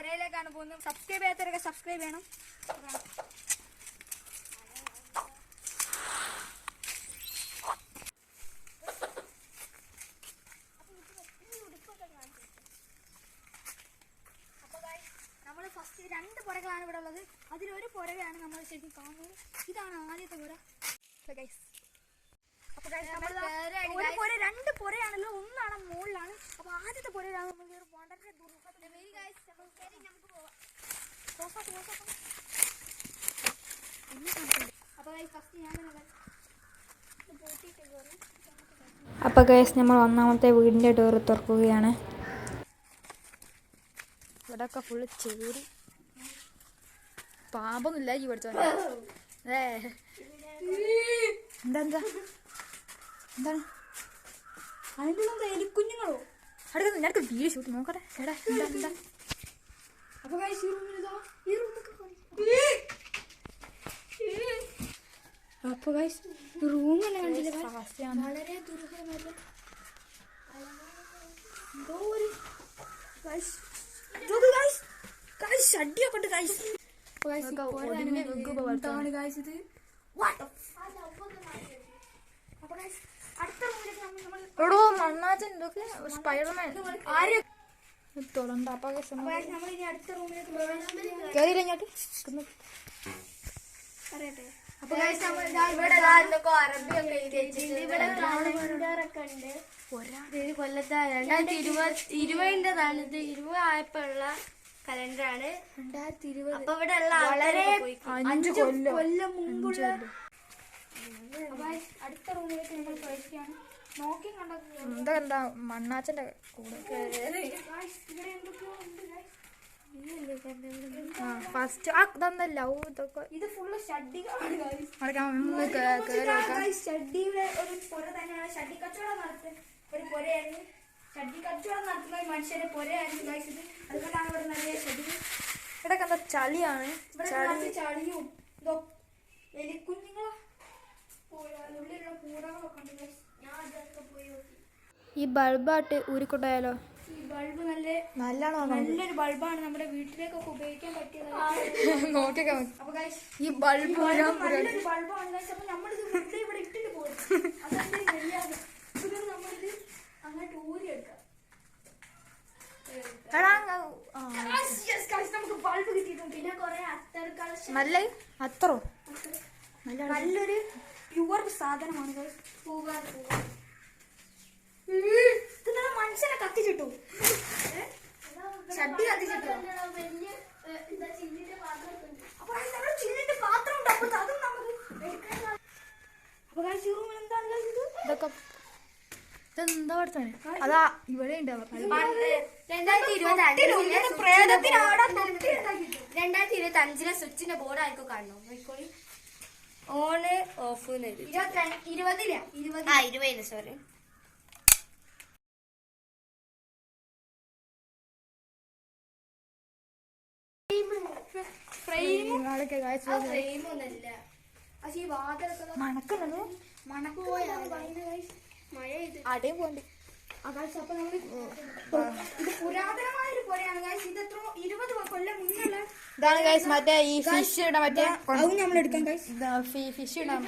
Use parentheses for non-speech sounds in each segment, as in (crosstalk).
പുരയിലേക്കാണ് പോകുന്നത്. Subscribe ചെയ്യാത്തവരൊക്കെ subscribe ചെയ്യണം. നമ്മൾ ഫസ്റ്റ് രണ്ട് പുരകളാണ് ഇവിടെ ഉള്ളത്. അതിലൊരു പുരയാണ് നമ്മൾ ശരിക്കും കാണുന്നത്. ഇതാണ് ആദ്യത്തെ പുര. So guys, അപ്പൊ guys, നമ്മളിതാ ഒരു പുര രണ്ട് പുരയാണല്ലോ. ഒന്നാണ് മുകളിലാണ്. അപ്പൊ ആദ്യത്തെ പുരയിലാണ് നമ്മൾ കയറി വളരെ അപ്പൊ ഫസ്റ്റ് ഞാൻ അപ്പോൾ ഗൈസ് നമ്മൾ ഒന്നാമത്തെ വീടിന്റെ ഡോർ തുറക്കുകയാണ്. ഇവിടെയൊക്കെ ഫുള്ള് ചേരി പാമ്പൊന്നുമില്ല ഈ പഠിച്ചോ (laughs) എന്താ എന്താണ്? അതിനുള്ള എലിക്കുഞ്ഞുങ്ങളോ അടുത്ത ഞാനൊക്കെ വീഡിയോ ഷൂട്ട് നോക്കട്ടെ. എടാ എന്താ എന്താ? അപ്പൊ guys, ഈ ഇതാ റൂമൊക്കെ അപ്പൊ ഗൈസ് റൂം തന്നെ കണ്ടില്ല? വളരെ ദുർഘടമല്ല എന്തോ ഒരു ഗൈസ് ഗൈസ് ഗൈസ് ഷഡ്ഡിയൊക്കെ ഉണ്ട് ഗൈസ്. എന്താണ് ഗൈസ് ഇത് What the fuck? അപ്പൊ guys, അടുത്ത റൂമിലേക്ക് നമ്മൾ നമ്മൾ എടോ മണ്ണാച്ചൻ ഇതൊക്കെ സ്പൈഡർമാൻ ആര്? റൂമിലേക്ക് പ്രവേശിക്കുകയാണ്. കയറിയില്ല ഇങ്ങോട്ട്. പറയട്ടെ അപ്പൊ ഇവിടെ കൊല്ലത്തെ. രണ്ടായിരത്തി ഇരുപത് ഇരുപതിന്റെതാണ് ഇത് ഇരുപത് ആയപ്പോഴുള്ള കലണ്ടറാണ് രണ്ടായിരത്തി ഇരുപത്. അപ്പൊ ഇവിടെ ഉള്ള വളരെ അഞ്ച് കൊല്ലം. കൊല്ലം മുമ്പുള്ള അടുത്ത റൂമിലേക്ക് നമ്മൾ പ്രവേശിക്കുകയാണ്. എന്താ എന്താ മണ്ണാച്ചന്റെ കൂടെ? ഫസ്റ്റ് ആ ഇതെന്താ ലവ് ഇതൊക്കെ. ഇത് ഫുള്ള് ഷഡ്ഡിയുടെ ഒരു പുര തന്നെയാണ്. ഷഡി കച്ചവടം നടത്തുന്ന ഒരു പുരയായിരുന്നു ഷഡി കച്ചവടം നടത്തുന്ന ഒരു മനുഷ്യന്റെ പുരയായിരുന്നു ഇത് അതുകൊണ്ടാണ് ഇവിടെ നിറയെ ഷഡി ഇവിടെ എന്താ ചളിയാണ്. ചളിയും എലിക്കുഞ്ഞുങ്ങളോ ഉള്ളിലുള്ള കൂടകളൊക്കെ ഉണ്ട് guys. ഞാൻ അതൊക്കെ പോയി നോക്കി ഈ ബൾബായിട്ട് ഊരിക്കൊണ്ടായാലോ ഈ ബൾബ് നല്ല നല്ലോണം നല്ലൊരു ബൾബാണ് നമ്മുടെ വീട്ടിലേക്കൊക്കെ ഉപയോഗിക്കാൻ പറ്റിയതാണ് നോക്കിയൊക്കെ അപ്പൊ guys ഈ ബൾബ് ഊരാൻ നല്ലൊരു ബൾബാണ് guys. അപ്പൊ നമ്മളിത് വെറുതെ ഇവിടെ ഇട്ടിട്ട് പോകും നമ്മളിത് അങ്ങോട്ട് ഊരിയെടുക്കാം. എടാ ആ, Guys, yes, guys, നമുക്ക് ബൾബ് കിട്ടിയിട്ടുണ്ട്. പിന്നെ കുറെ അത്തർക്കാൾ നല്ല അത്രോ നല്ലൊരു പ്യുവർ സാധനമാണ് guys. മനുഷ്യനെ കത്തിച്ചിട്ടു ഷഡ്ഡി കത്തിച്ചിട്ടു അപ്പൊ നമ്മുടെ ചില്ലിന്റെ പാത്രം ഉണ്ട്. അപ്പൊ അതും നമുക്ക് അപ്പൊ guys, റൂമിൽ എന്താണ് ഇതൊക്കെ ഇതെന്താ പഠിച്ചാണ് അതാ ഇവിടെ രണ്ടായിരത്തി ഇരുപത്തി. അഞ്ചിലെ സ്വിച്ചിന്റെ ബോർഡ് ആയിരിക്കും കാണണോ ഓണ് ഓഫ് ഇരുപത്തിരണ്ട് ഇരുപതില? ഇരുപത് ആ ഇരുപതിന് സോറി ഇരുപത് കൊല്ലം മുന്നുള്ള ഇതാണ് ഗൈസ് മറ്റേ ഈ ഫിഷ് ഇടാൻ മറ്റേ നമ്മൾ എടുക്കാം guys. ഫിഷ് ഇടാൻ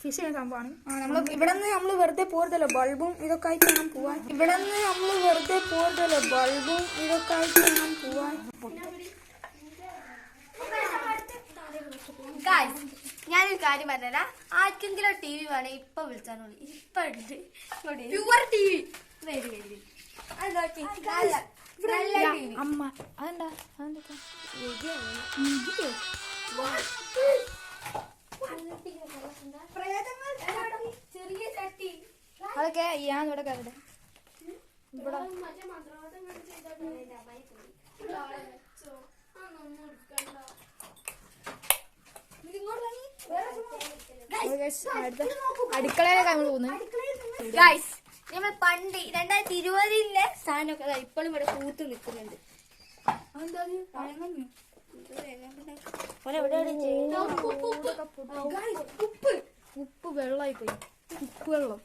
ഫിഷ് ചെയ്യുന്ന സംഭവമാണ്. നമ്മൾ ഇവിടെ നിന്ന് നമ്മൾ വെറുതെ പോരുതല്ലോ ബൾബും ഇതൊക്കെ ആയിട്ട് ഞാൻ പോവാൻ. ഇവിടെ നിന്ന് നമ്മൾ വെറുതെ പോരുതല്ലോ ബൾബും ഇതൊക്കെ ആയിട്ട് ഞാൻ പോവാൻ. ഗായ്സ് ഞാനൊരു കാര്യം പറഞ്ഞാ ആർക്കെങ്കിലും ടി വി വേണേ ഇപ്പൊ വിളിച്ചാൽ മതി. ഇപ്പൊ ഉണ്ട്. Pure T V. വരി വരി. അമ്മ അതെന്താ? അതെന്താ? ചെറിയ ചട്ടി അതൊക്കെ ഞാൻ ഇവിടെ. അടുത്ത അടുക്കളയിലേക്ക് നമ്മൾ പോകുന്നത് നമ്മൾ പണ്ട് രണ്ടായിരത്തി ഇരുപതിലെ സാധനമൊക്കെ ഇപ്പോഴും ഇവിടെ കൂത്ത് നിൽക്കുന്നുണ്ട്. ഉപ്പ് ഉപ്പ് വെള്ളമായി പോയി. ഉപ്പ് വെള്ളം.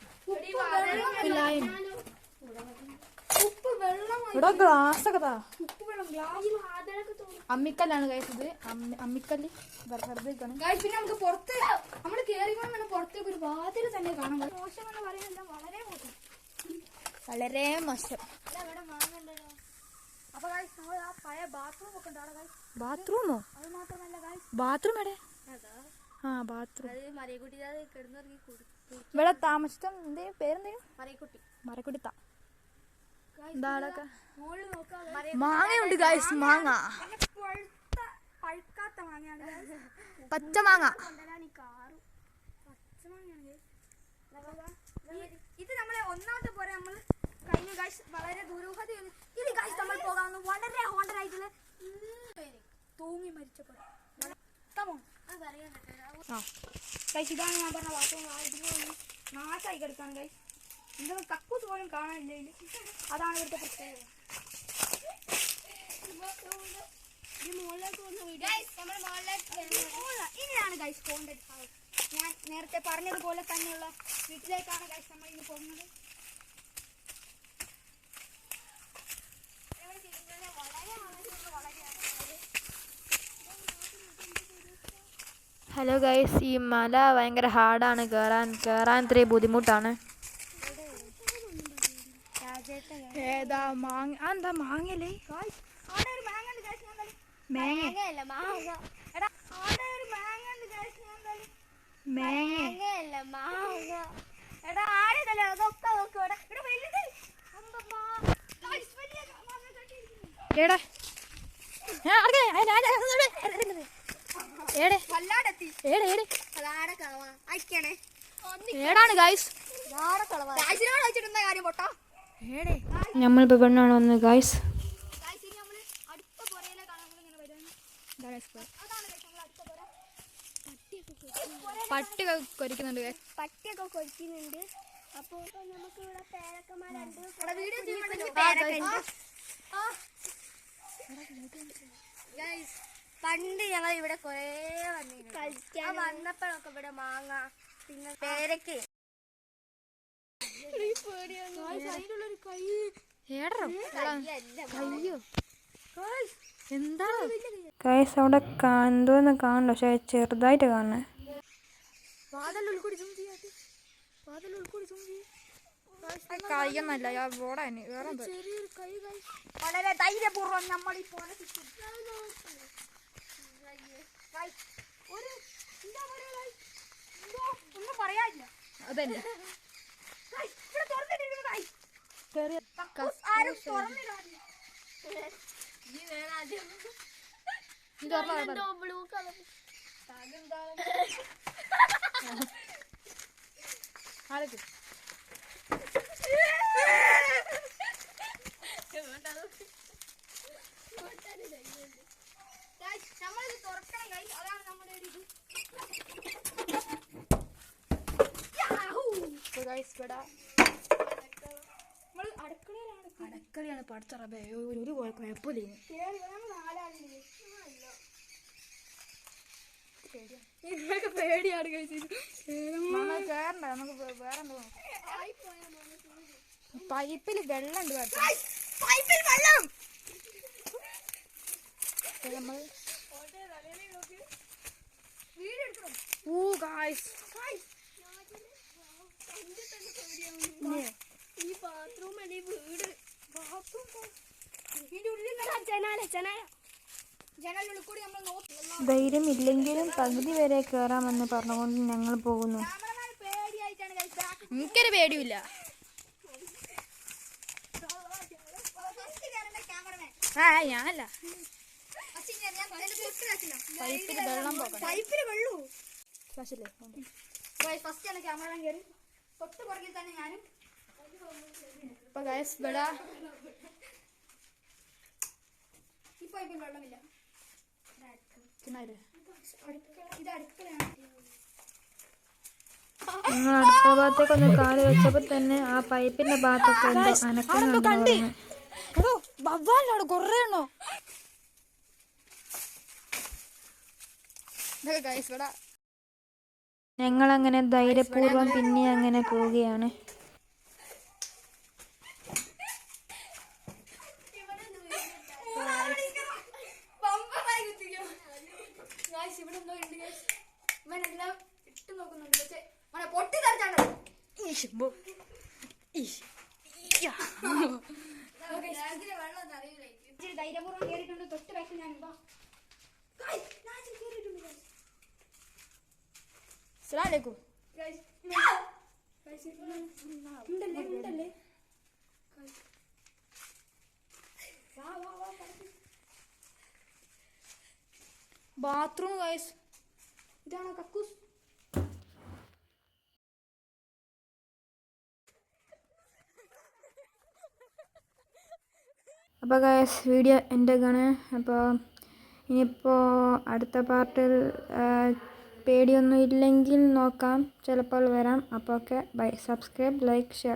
ഉപ്പ് വെള്ളം ഉപ്പ് ഇവിടെ ഗ്ലാസ് ഒക്കെ താ. ഉപ്പുവെള്ളം ഗ്ലാസ് അമ്മിക്കല്ലാണ് കഴിച്ചത് അമ്മിക്കല്ല്. വെറു- വെറുതെ പിന്നെ നമുക്ക് പുറത്ത് നമ്മൾ കയറിക്കൊണ്ട് തന്നെ പുറത്തേക്ക് ഒരു വാതിൽ തന്നെ കാണാൻ മോശം എന്ന് വളരെ മോശം. വളരെ മോശം. അപ്പൊ ഗായ്സ് നമ്മൾ ആ പഴയ ബാത്റൂം ഒക്കെ ഉണ്ട് അവിടെ ഗായ്സ് ബാത്റൂമോ അത് മാത്രമല്ല ഗായ്സ് ബാത്റൂം എവിടെ? ആ ബാത്റൂം അത് മറിയക്കുട്ടി കിടന്നിറങ്ങി ഇവിടെ താമസിച്ച എന്തേ പേരെന്തേലും മറിയക്കുട്ടി മരക്കുട്ടി താ. മാങ്ങയുണ്ട് ഗൈസ് മാങ്ങ. പച്ച മാങ്ങ. ഇത് നമ്മളെ ഒന്നാമത്തെ പോലെ നമ്മൾ കഴിഞ്ഞ ഗൈസ് വളരെ ദുരൂഹത ഇനി ഗൈസ് നമ്മൾ പോകാവുന്ന വളരെ ഹോണ്ടഡ് ആയിട്ടുള്ള തൂങ്ങി മരിച്ച പോലെ Come on. ആ. ഗൈസ് ഇതാണ് ഞാൻ പറഞ്ഞ വാസ്തവം നാശമായി കിടക്കാണ് ഗൈസ് എന്തെങ്കിലും കക്കൂസ് പോലും കാണാനില്ല. അതാണ് ഇവിടുത്തെ പ്രത്യേകത. ഇനിയാണ് ഗൈസ് പോകേണ്ടത് ഞാൻ നേരത്തെ പറഞ്ഞതുപോലെ തന്നെയുള്ള വീട്ടിലേക്കാണ് ഗൈസ് നമ്മൾ ഇന്ന് പോകുന്നത്. ഹലോ ഗൈസ് ഈ മല ഭയങ്കര ഹാർഡാണ് കയറാൻ കയറാൻ ഇത്രയും ബുദ്ധിമുട്ടാണ്. ഏതാ മാങ്ങ? എന്താ മാങ്ങല്ലേ മേങ്ങ എടാ ഏടാണ് ഏടെ? നമ്മളിപ്പോ പെണ്ണാണ് വന്നത് ഗായ്സ് ഇനി നമ്മൾ അടുത്ത പുറയിലേക്കാണ് നമ്മളിങ്ങനെ വരുന്നത് അതാണ് guys നമ്മൾ അടുത്ത പുര. പട്ടി കൊരിക്കുന്നുണ്ട്. പട്ടിയൊക്കെ കൊരിക്കുന്നുണ്ട്. അപ്പൊ നമുക്ക് ഇവിടെ പേരക്കന്മാരുണ്ട് പണ്ട് ഞങ്ങൾ ഇവിടെ കൊറേ വന്നിരുന്നു. ആ വന്നപ്പോഴൊക്കെ ഇവിടെ മാങ്ങ പിന്നെ പേരക്ക്. ഏടറോ? അയ്യോ എന്താ? ഗൈസ് അവിടെ എന്തോന്ന് കാണണ്ട പക്ഷെ ചെറുതായിട്ട് കാണണേ വാതിൽ ഉൾക്കൂടി zoom ചെയ്യാത്തെ വാതിൽ ഉൾക്കൂടി zoom ചെയ്യ്. കൈയൊന്നല്ല ഞാൻ ഇവിടെ വേറെ ചെറിയൊരു കൈ guys. വളരെ ധൈര്യപൂർവം നമ്മൾ ഈ പോലെ ഒരു എന്താ പറയാ guys? എന്തോ ഒന്നും പറയാനില്ല അതല്ല Guys, ഇവിടെ തുറന്നിട്ടിരിക്കുന്നു. ചെറിയ ആരും തുറന്നിടാനില്ല. ഇത് തുറന്നോ, തുറന്നോ. ബ്ലൂ കളർ ആരൊക്കെ? Guys, നമ്മളിത് തുറക്കണം guys. അതാണ് നമ്മുടെ ഒരു ഇത്. യാഹൂ. ഇപ്പൊ guys ഇവിടെ നമ്മൾ അടുക്കളയിലാണ് അടക്കളിയാണ് പഠിച്ചറബേ ഒരു ഒരു കുഴപ്പമില്ല ഇതൊക്കെ പേടിയാണ് കേറണ്ട നമുക്ക് വേറെ പൈപ്പിൽ വെള്ളം! ഉണ്ട് പൈപ്പിൽ വെള്ളം നമ്മൾ ഊ ഗായ്സ് ഈ ബാത്റൂം അല്ലെ വീട്? ധൈര്യം ഇല്ലെങ്കിലും പകുതി വരെ കേറാമെന്ന് പറഞ്ഞുകൊണ്ട് ഞങ്ങൾ പോകുന്നു. എനിക്കൊരു പേടിയില്ല ആ ഞാനല്ല. പൈപ്പിൽ വെള്ളം പൈപ്പിൽ വെള്ളൂ ഫ്ലാഷില്ലേ ഫസ്റ്റ് ആണ് ക്യാമറ കയറി തൊട്ട് പുറകിൽ തന്നെ ഞാനും. ഇപ്പൊ ഗൈസ് ഇവിടെ വെള്ളമില്ല. ഭാഗത്തേക്ക് ഒന്ന് കാൽ വെച്ചപ്പോ തന്നെ ആ പൈപ്പിന്റെ ഭാഗത്തൊക്കെ എന്തോ കൊറേ എണ്ണോ ഞങ്ങളങ്ങനെ ധൈര്യപൂർവം പിന്നെ അങ്ങനെ പോവുകയാണ്. പക്ഷെ പൊട്ടി തൊട്ട് ഞാൻ ബാത്റൂം ഗൈസ് ഇതാണോ കക്കൂസ്. അപ്പോൾ ഗൈസ് വീഡിയോ എന്റെ ആണ്. അപ്പോൾ ഇനിയിപ്പോൾ അടുത്ത പാർട്ടിൽ പേടിയൊന്നും ഇല്ലെങ്കിൽ നോക്കാം. ചിലപ്പോൾ വരാം. അപ്പോൾ okay bye subscribe like share